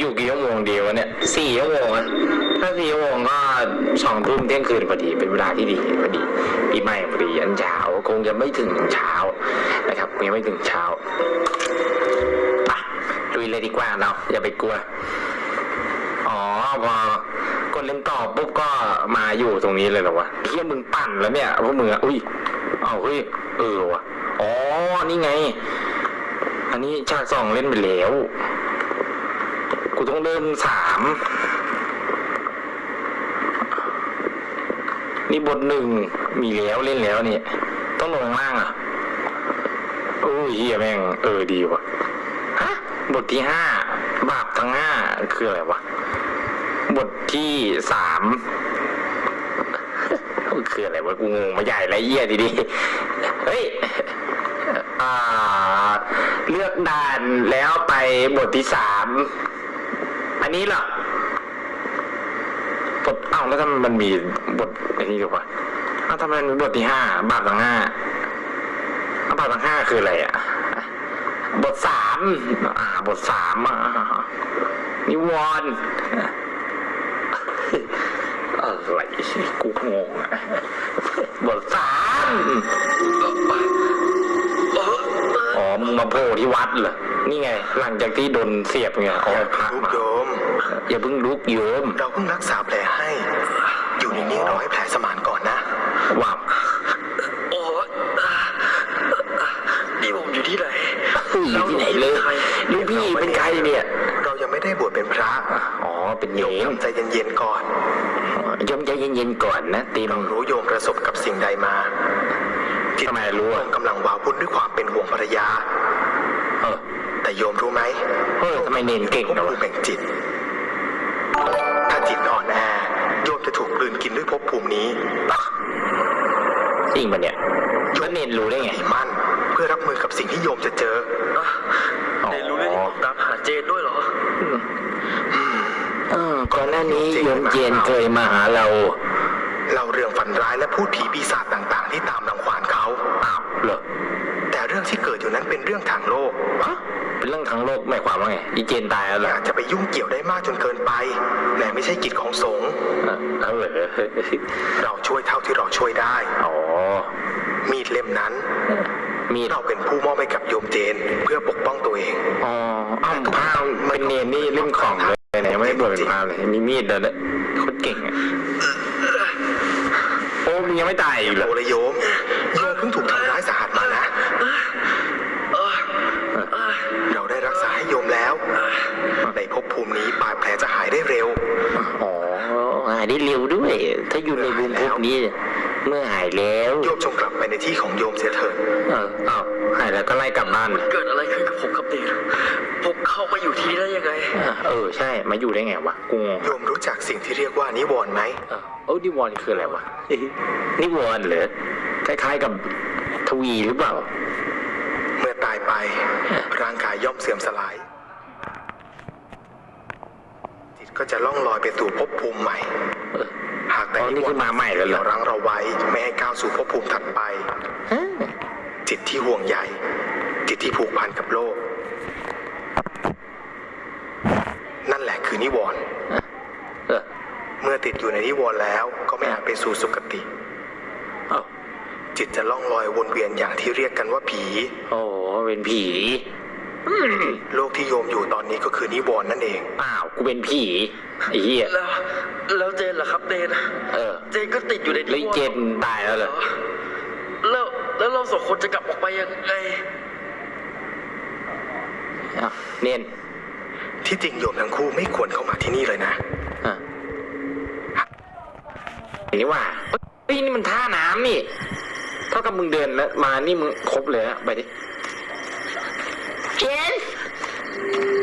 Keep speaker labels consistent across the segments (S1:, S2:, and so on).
S1: อยู่กี่ชั่วโมงเดียววะเนี่ยสี่ชั่วโมงอะถ้าสี่ชั่วโมงก็สองทุ่มเที่ยงคืนพอดีเป็นเวลาที่ดีพอดีปีใหม่พอดียันเช้าคงจะไม่ถึงเช้านะครับยังไม่ถึงเช้าไปลุยเลยดีกว่าเนาะอย่าไปกลัวอ๋อพอกดเล่นต่อปุ๊บก็มาอยู่ตรงนี้เลยเหรอวะเฮียมึงปั่นแล้วเนี่ยพวกมึงอะอุ้ยเอาเฮ้ยเออวะอ๋อนี่ไง อันนี้ฉากสองเล่นไปแล้ว กูต้องเริ่มสามนี่บทหนึ่งมีแล้วเล่นแล้วนี่ ต้องลงล่างอะโอ้ยเฮียแม่ง เออดีว่ะฮะบทที่ห้าบาปทั้งห้าคืออะไรวะบทที่สามคืออะไรวะกูงงมาใหญ่ไรเยี่ยดีดีเฮ้ยอ่าเลือกด่านแล้วไปบทที่สาม นนี้เหรอบทเอ้าแล้วทำไมมันมีบทอันนี้หรือวะเอ้าทำไมมันมีบทที่ห้าบาปทั้งห้าอ้าวบาปทั้งห้าคืออะไรอะบทสามอ่า บทสามอะนิวรณ์อะไรกูงงอะบทสามอ๋อมึงมาโผล่ที่วัดเหรอ นี่ไง หลังจากที่โดนเสียบไงอ๋อพัก
S2: ลูก
S1: มา
S2: โยม
S1: อย่าเพิ่งลุกโยม
S2: เราเพิ่งรักษาแผลให้ อยู่นิ่งๆรอให้แผลสมานก่อนนะ
S1: ว้าว
S3: โอ้ยนี่ผมอยู่ที่ไหน
S1: พี่ที่ไหนเลยลูกพี่เป็นใครเนี่ย
S2: เรายังไม่ได้บวชเป็นพระ
S1: อ๋อเป็นโย
S2: โยม
S1: ม
S2: ทำใจเย็นๆก่อน
S1: โยมใจเย็นๆก่อนนะตีม
S2: เรารู้โยมประสบกับสิ่งใดมาจิต
S1: ทำไมรู้อะ
S2: กำลังวาวพุ่นด้วยความเป็นห่วงภรรยา
S1: เออ
S2: แต่โยมรู้ไหม
S1: เออทำไมเนนเก่ง
S2: ภพ
S1: นะ
S2: ภู
S1: วะ
S2: มิแห่งจิต ถ้าจิตอ่อนแอโยมจะถูกกลืนกินด้วยภพภูมินี้
S1: จริงปะเนี่ยแล้วเนนรู้ได้ไง
S2: ที่มั่น เพื่อรับมือกับสิ่งที่โยมจะเจอ
S3: อะเดนรู้เรื่องที่ผมตามหาเจนด้วยเหรอ
S1: เออก่อนหน้านี้โยมเจนเคยมาหาเรา
S2: เราเรื่องฝันร้ายและพูดผีปีศาจต่าง ๆ ที่ตามรังควานเขา
S1: อ้าวเหรอ
S2: แต่ เรื่องที่เกิดอยู่นั้นเป็นเรื่องทางโลก
S1: ฮะเป็นเรื่องทั้งโลกหมายความว่าไงอีเจนตายแล้วเหรอ
S2: อาจจะไปยุ่งเกี่ยวได้มากจนเกินไปและไม่ใช่กิจของสงฆ์
S1: เออเอาเหรอ
S2: เราช่วยเท่าที่เราช่วยได้
S1: อ๋อ
S2: มีดเล่มนั้น
S1: มีด
S2: เราเป็นผู้มอบให้กับโยมเจนเพื่อปกป้องตัวเอง
S1: อ๋ออ้าวพระเป็นเนนนี่เล่นของเลยไหนไม่ได้บวชเป็นพระเลยมีมีดเลยนะโคตรเก่งอะโอ้มึงยังไม่ตายอีกเหรอ
S2: โอละโยมโยมเพิ่งถูกทำร้ายสาหัสมานะ เราได้รักษาให้โยมแล้ว ใน ภพภูมินี้บาดแผลจะหายได้เร็ว
S1: อ๋อหายได้เร็วด้วย ถ้าอยู่ในภูมิภพนี้ เมื่อหายแล้ว
S2: โยมจงกลับไปในที่ของโยมเสียเถิด
S1: เออเอาหายแล้วก็ไล่กลับบ้าน
S3: เกิดอะไรขึ้นกับผมครับเดนผมเข้ามาอยู่ที่นี่ได้ยังไง
S1: เออใช่ มาอยู่ได้ไงวะกูงง
S2: โยมรู้จักสิ่งที่เรียกว่านิวรณ์ไหม
S1: เออเออนิวรณ์คืออะไรวะนิวรณ์เหรอคล้ายๆกับทวีหรือเปล่า
S2: เมื่อตายไปร่างกายย่อมเสื่อมสลาย จิต ก็จะล่องลอยไปสู่ภพภูมิใหม่
S1: เออ
S2: หากแต่
S1: อ๋อนี่คือมาใหม่แล้วเหรอ
S2: เดี๋ยวรั้งเราไว้ไม่ให้ก้าวสู่ภพภูมิถัดไป
S1: ฮะ
S2: จิตที่ห่วงใยจิตที่ผูกพันกับโลก นั่นแหละคือนิวรณ์
S1: เออ
S2: เมื่อติดอยู่ในนิวรณ์แล้วก็ไม่อาจไปสู่สุคติ
S1: เอ้า
S2: จิตจะล่องลอยวนเวียนอย่างที่เรียกกันว่าผี
S1: โอ้เป็นผี
S2: โลกที่โยมอยู่ตอนนี้ก็คือนิวรณ์นั่นเอง
S1: อ้าวกูเป็นผีไอ้เหี้ย
S3: แล้วแล้วเจนล่ะครับเดน
S1: เออ
S3: เจนก็ติดอยู่ใน
S1: แล้วไอ้เจนตายแล้วเหรอ
S3: แล้วแล้วเราสองคนจะกลับออกไปยังไง
S1: อ้าวเนียน
S2: ที่จริงโยมทั้งคู่ไม่ควรเข้ามาที่นี่เลยนะ
S1: อะนี่ว่าเฮ้ยนี่มันท่าน้ำนี่เท่ากับมึงเดินแล้วมานี่มึงครบเลยอะไปดิ เจน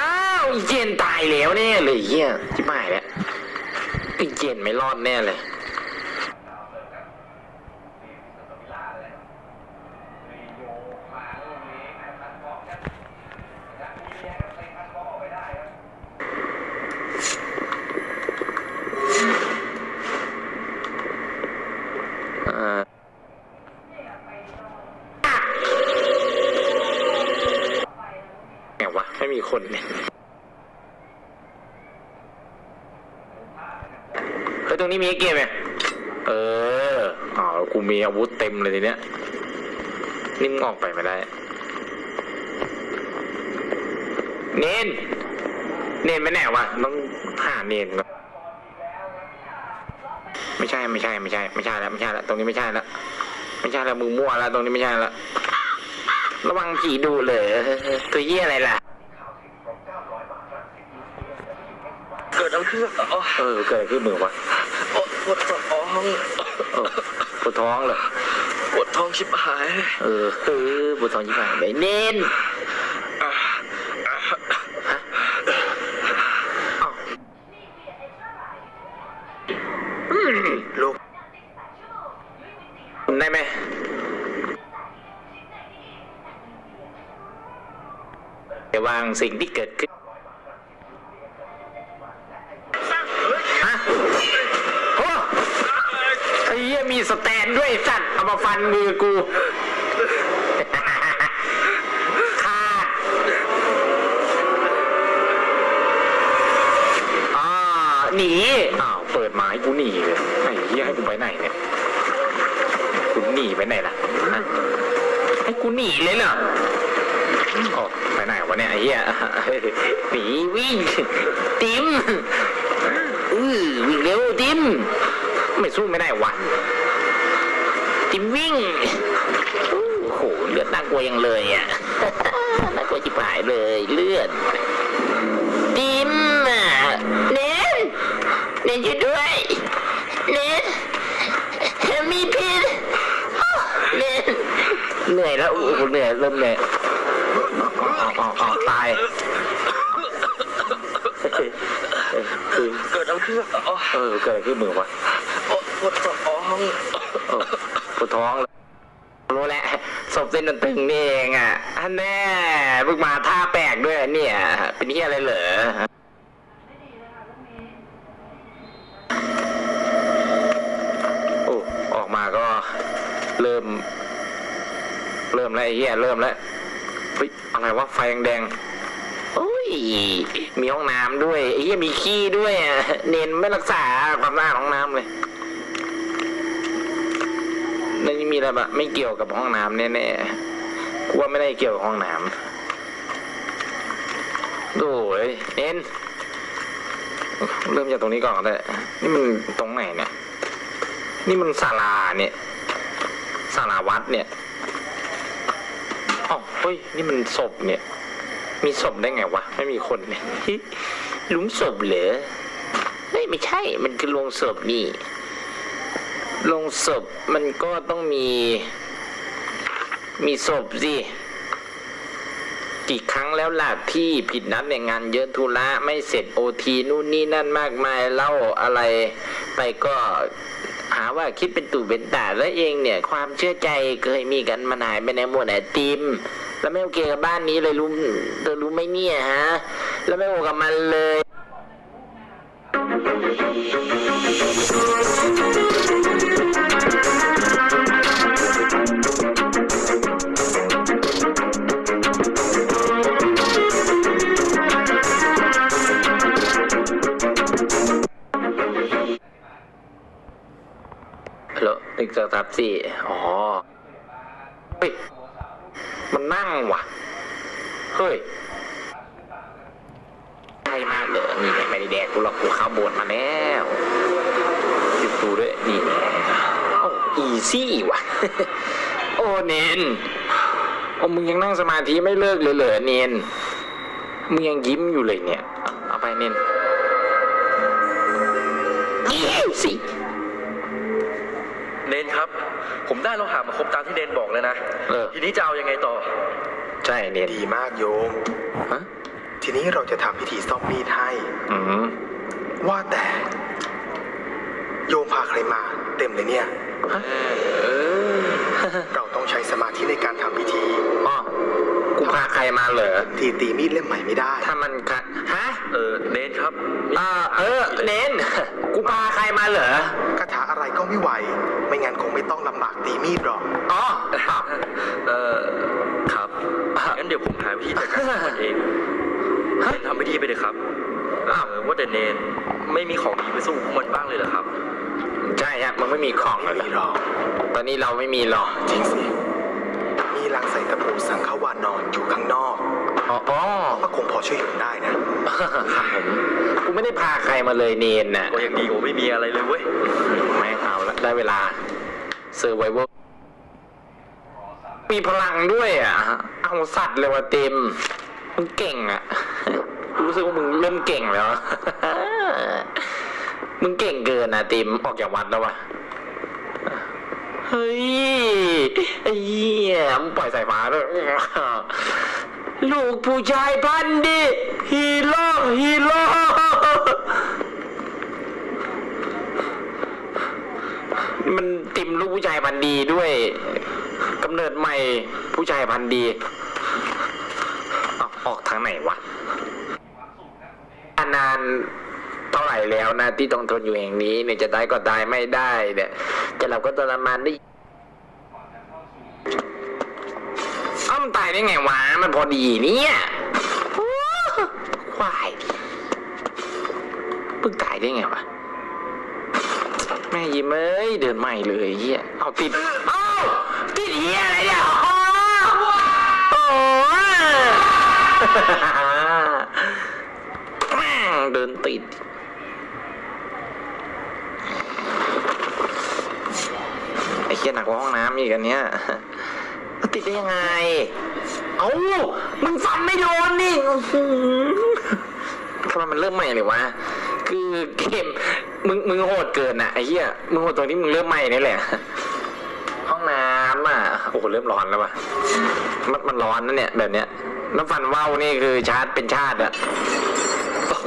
S1: อ้าวอ้เจนตายแล้วแน่เลยเฮียที่หายแล้วไอ้เจนไม่รอดแน่เลยีคนเนี่ยเฮ้ยตรงนี้มีเกียร์ไหมเอออ๋อกูมีอาวุธเต็มเลยทีเนี้ยนิ่มออกไปไม่ได้ เนนเนนไม่แน่วะต้องหาเนนก่อนไม่ใช่ไม่ใช่ไม่ใช่ไม่ใช่แล้วไม่ใช่แล้วตรงนี้ไม่ใช่แล้วไม่ใช่แล้วมือมั่วแล้วตรงนี้ไม่ใช่แล้วระวังผีดูเลย ตัวเยี่ยอะไรล่ะ
S3: เกิดอะไรขึ้นอ๋อ
S1: เออเกิดอะไรขึ้นมือวะ
S3: ปวดปวดท้อง
S1: เออปวดท้องเหรอ
S3: ปวดท้องชิบหาย
S1: เออเออปวดท้องยิ่งไปเน้นอ้าวอืม
S2: ลูก
S1: ได้ไหมจะวางสิ่งที่เกิดขึ้น สแตนด้วยสัตว์เอามาฟันมือกูขาดอ่าหนีอ้าวเปิดไม้กูหนีเลยไอ้เหี้ยให้กูไปไหนเนี่ยกูหนีไปไหนล่ะให้กูหนีเลยเหรอโอ้ไปไหนวะเนี่ยไอ้เหี้ยหนีวิ่งติมอือวิ่งเร็วติมไม่สู้ไม่ได้วะ ติมวิ่งโอ้โหเลือดน่ากลัวยังเลยอะน่ากลัวจิบหายเลยเลือดติมอะเน้นเน้นช่วยด้วยเน้นมีพิษเน้นเหนื่อยแล้วโอ้โหเหนื่อยเริ่มเหนื่อยเอาเอาเอาตายคือ
S3: เกิดอะไรขึ้นอ๋อ
S1: เออเกิดอะไรขึ้นมือวะ
S3: ปวดท้อง
S1: เออ ปวดท้องรู้แล้วศพเส้นตึงนี่เองอะอันแน่เพิ่งมาท่าแปลกด้วยเนี่ย เป็นที่อะไรเหรอโอ้ออกมาก็เริ่ม เริ่มแล้วไอ้เหี้ยเริ่มแล้วเฮ้ยอะไรวะไฟแดงๆโอ้ย มีห้องน้ำด้วยไอ้เหี้ยมีขี้ด้วยอะเน้นไม่รักษาความสะอาดห้องน้ำเลย นั่มีอะไรบะไม่เกี่ยวกับห้องน้ำแน่ๆกูว่าไม่ได้เกี่ยวกับห้องน้ำโอ้ยเอ็นเริ่มจากตรงนี้ก่อนก็ได้นี่มันตรงไหนเนี่ย นี่มันศาลาเนี่ยศาลาวัดเนี่ยอ๋อเฮ้ย นี่มันศพเนี่ย มีศพได้ไงวะ ไม่มีคนเนี่ยหลุมศพเหรอ เฮ้ย ไม่ใช่ มันคือโรงศพนี่ ลงศพมันก็ต้องมี มีศพสิ กี่ครั้งแล้วล่ะที่ผิดนัดในยงานเยอะธุระไม่เสร็จโอทีนู่นนี่นั่นมากมายเล่าอะไรไปก็หาว่าคิดเป็นตู่เป็นตาแล้วเองเนี่ย ความเชื่อใจเคยมีกันมันหายไปในหมวดไหนติม แล้วไม่โอเคกับบ้านนี้เลยรู้เธอรู้ไหมเนี่ยฮะ แล้วไม่โอกับมันเลย สี่อ๋อ เฮ้ย มันนั่งว่ะ เฮ้ยใช่มากเลยนี่ไงไม่ได้แดกกูหรอกกูข้าโบสถ์มาแล้วหยุดดูด้วย นี่ไงโอ้อีซี่ว่ะ โอ้เนนโอ้มึงยังนั่งสมาธิไม่เลิกเลยเหรอเนนมึงยังยิ้มอยู่เลยเนี่ย เอาเอาไปเนน
S3: ได้โลหะมาครบตามที่เนนบอกเลยนะ
S1: เออ
S3: ทีนี้จะเอายังไงต่อ
S1: ใช่เนน
S2: ดีมากโยม
S1: ฮะ
S2: ทีนี้เราจะทำพิธีซ่อมมีดให้
S1: อืม
S2: ว่าแต่ โยมพาใครมาเต็มเลยเนี่ยเราต้องใช้สมาธิในการทำพิธี
S1: อ๋อกูพาใครมาเหรอ
S2: ทีตีมีดเล่มใหม่ไม่ได้
S1: ถ้ามันกะฮะ
S3: เออเนนครับ
S1: อ่าเออ เน้น กูพาใครมาเหรอ
S2: คาถา อะไรก็ไม่ไหว ไม่งั้นคงไม่ต้องลำบากตีมีดหรอก
S1: อ๋ออ้าว
S3: เออครับงั้นเดี๋ยวผมหาวิธีจัดการกับมันเองเนนทำพิธีไปเลยครับเออว่าแต่เนนไม่มีของดีไปสู้พวกมันบ้างเลยเหรอครับ
S1: ฮะมึงไม่มีของ
S2: ไม่
S1: เลย
S2: มีหรอก
S1: ตอนนี้เราไม่มีหรอก
S2: จริงสิมีลังใส่ตะปูสังขวานอนอยู่ข้างนอก
S1: อ๋ออ๋อ
S2: ก็คงพอช่วยเหลือได้นะ
S1: ครับผมกูไม่ได้พาใครมาเลยเนนน่ะ
S3: ก็ยังดีกว่าไม่มีอะไรเลยเว้ย
S1: ไม่เอาละได้เวลาเซอร์ไวเวอร์มีพลังด้วยอะ เอาสัตว์เลยว่ะเต็มมึงเก่งอะ รู้สึกว่ามึงเริ่มเก่งแล้ว มึงเก่งเกินอะติมออกจากวัดแล้ววะเฮ้ยไอ้เหี้ยมึงปล่อยสายฟ้าด้วย ลูกผู้ชายพันดิฮีโร่ฮีโร่มันติมลูกผู้ชายพันดีด้วยกำเนิดใหม่ผู้ชายพันดีเอาออกทางไหนวะนานเท่าไหร่แล้วนะที่ต้องทนอยู่แห่งนี้เนี่ยจะตายก็ตายไม่ได้เนี่ยจะหลับก็ทรมานได้เอ้ามัน ตายได้ไงวะ มันพอดีเนี่ยควายเพิ่งตายได้ไงวะ แม่ยิ้มเอ้ยเดินใหม่เลยเฮียเอาติดเอ้าติดเฮียอะไรเนี่ยอ๋อโอ้แม่งเดินติดไอ้เฮียหนักกว่าห้องน้ำอีกอันเนี้ย ติดได้ยังไง เอ้ามึงฟันไม่โดนนี่อื้อหือทำไมมันเริ่มใหม่เลยวะ คือเกม มึง มึงโหดเกินอะไอ้เหี้ย มึงโหดตรงที่มึงเริ่มใหม่นี่แหละ ห้องน้ำอะ โอ้โห เริ่มร้อนแล้วว่ะ มัน มันร้อนนะเนี่ย แบบเนี้ย น้ำฟันว่าวนี่คือชาร์จเป็นชาติอะ